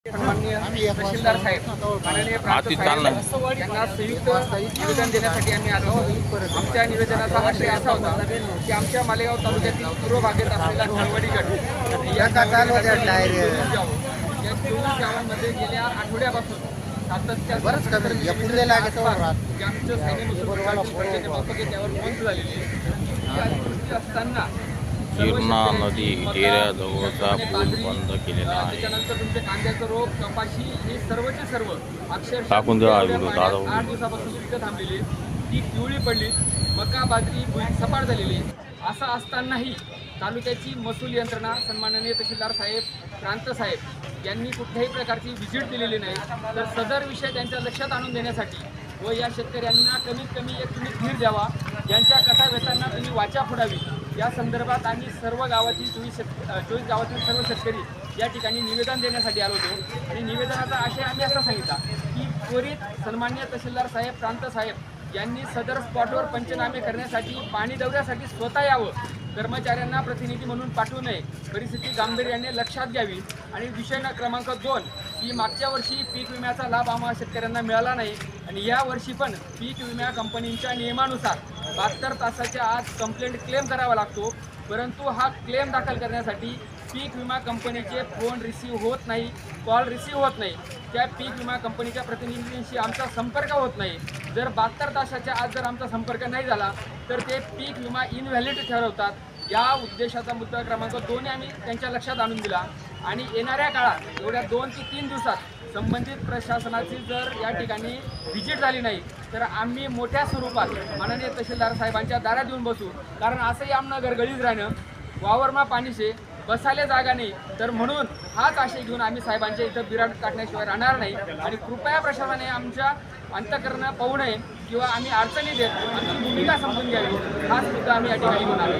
तहसीलदार साहेब माननीय यांना संयुक्त निवेदन देण्यासाठी आम्ही आलो आहोत. आमच्या निवेदनाचा आशय असा होता की आमच्या मालेगाव तालुक्यातील पूर्व भागेत असलेला खळवडी गट या गावामध्ये चोवीस गावांमध्ये गेल्या आठवड्यापासून सातत्यानं जे आमचं सैन्य त्यावर नोंद झालेली आहे असताना गिरणा नदी आणि पूल बंद केलेला आहे. त्याच्यानंतर तुमचे कांद्याचं रोप कपाशी हे सर्वचे सर्व अक्षरशः टाकून द्या. आठ दिवसापासून पिकं थांबलेली ती पिवळी पडली मका बाजरी सपाट झालेली असं असतानाही तालुक्याची महसूल यंत्रणा सन्माननीय तहसीलदार साहेब प्रांत साहेब यांनी कुठल्याही प्रकारची व्हिजिट दिलेली नाही. तर सदर विषय त्यांच्या लक्षात आणून देण्यासाठी व या शेतकऱ्यांना कमीत कमी एक तुम्ही धीर द्यावा. यांच्या कथाव्यथांना तुम्ही वाचा फोडावी या संदर्भात आम्ही सर्व गावातील चोवीस शेत चोवीस गावातील सर्व शेतकरी या ठिकाणी निवेदन देण्यासाठी आलो होतो. आणि निवेदनाचा आशय आम्ही असा सांगितला की त्वरित सन्मान्य तहसीलदार साहेब प्रांत साहेब यांनी सदर स्पॉटवर पंचनामे करण्यासाठी पाणी दौऱ्यासाठी स्वतः यावं कर्मचाऱ्यांना प्रतिनिधी म्हणून पाठवू नये परिस्थिती गांभीर्याने लक्षात घ्यावी. आणि विषय क्रमांक दोन की मागच्या वर्षी पीक विम्याचा लाभ आम्हाला शेतकऱ्यांना मिळाला नाही आणि यावर्षी पण पीक विमा कंपनीच्या नियमानुसार बहात्तर तासाच्या आत कंप्लेंट क्लेम करावा लागतो. परंतु हा क्लेम दाखल करण्यासाठी पीक विमा कंपनीचे फोन रिसीव होत नाही कॉल रिसीव होत नाही. त्या पीक विमा कंपनीच्या प्रतिनिधींशी आमचा संपर्क होत नाही. जर बहात्तर तासाच्या आत जर आमचा संपर्क नाही झाला तर ते पीक विमा इनव्हॅलिड ठरवतात. या उद्देशाचा मुद्दा क्रमांक दोन्ही आम्ही त्यांच्या लक्षात आणून दिला. आणि येणाऱ्या काळात एवढ्या दोन ते तीन दिवसात संबंधित प्रशासनाची जर या ठिकाणी व्हिजिट झाली नाही तर आम्ही मोठ्या स्वरूपात माननीय तहसीलदार साहेबांच्या दारात येऊन बसू. कारण असंही आमनं गडगडीत राहणं वावरमा पाणीशे बसायला जागा नाही तर म्हणून हाच आशय घेऊन आम्ही साहेबांच्या इथं बिराड काढण्याशिवाय राहणार नाही. आणि कृपया प्रशासनाने आमच्या अंतकरणं पाहू नये किंवा आम्ही अडचणी देत आमची भूमिका समजून घ्यावी हाच मुद्दा आम्ही या ठिकाणी घेऊन आलो